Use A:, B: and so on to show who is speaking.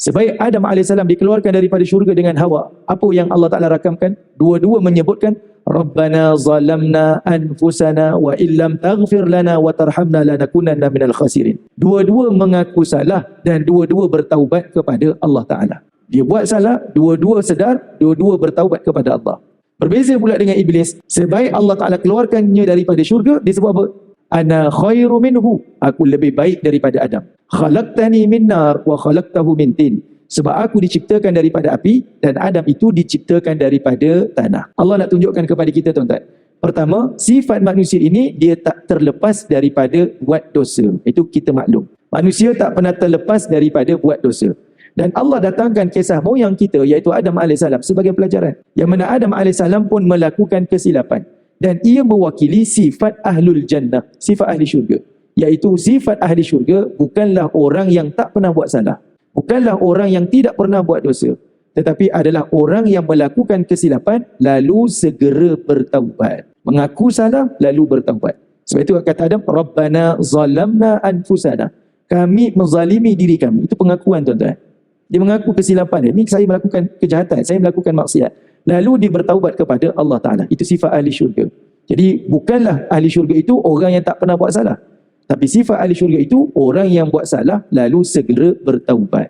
A: Sebaik Adam AS dikeluarkan daripada syurga dengan Hawa, apa yang Allah Ta'ala rakamkan? Dua-dua menyebutkan, Rabbana zalamna anfusana wa illam taghfir lana wa tarhamna lanakunanna minal khasirin. Dua-dua mengaku salah dan dua-dua bertaubat kepada Allah Ta'ala. Dia buat salah, dua-dua sedar, dua-dua bertaubat kepada Allah. Berbeza pula dengan Iblis. Sebaik Allah Ta'ala keluarkannya daripada syurga, dia sebut apa? Ana khairu minhu. Aku lebih baik daripada Adam. Khalaqtani min nar wa khalaqtahu min tin. Sebab aku diciptakan daripada api dan Adam itu diciptakan daripada tanah. Allah nak tunjukkan kepada kita tuan-tuan. Pertama, sifat manusia ini dia tak terlepas daripada buat dosa. Itu kita maklum. Manusia tak pernah terlepas daripada buat dosa. Dan Allah datangkan kisah moyang kita iaitu Adam AS sebagai pelajaran. Yang mana Adam AS pun melakukan kesilapan dan ia mewakili sifat ahlul jannah, sifat ahli syurga. Iaitu sifat ahli syurga bukanlah orang yang tak pernah buat salah. Bukanlah orang yang tidak pernah buat dosa. Tetapi adalah orang yang melakukan kesilapan lalu segera bertaubat. Mengaku salah lalu bertaubat. Sebab itu kata Adam, Rabbana zalamna anfusana. Kami menzalimi diri kami. Itu pengakuan tuan-tuan. Dia mengaku kesilapan. Ini saya melakukan kejahatan. Saya melakukan maksiat lalu dia bertaubat kepada Allah Ta'ala. Itu sifat ahli syurga. Jadi bukanlah ahli syurga itu orang yang tak pernah buat salah. Tapi sifat ahli syurga itu orang yang buat salah lalu segera bertaubat.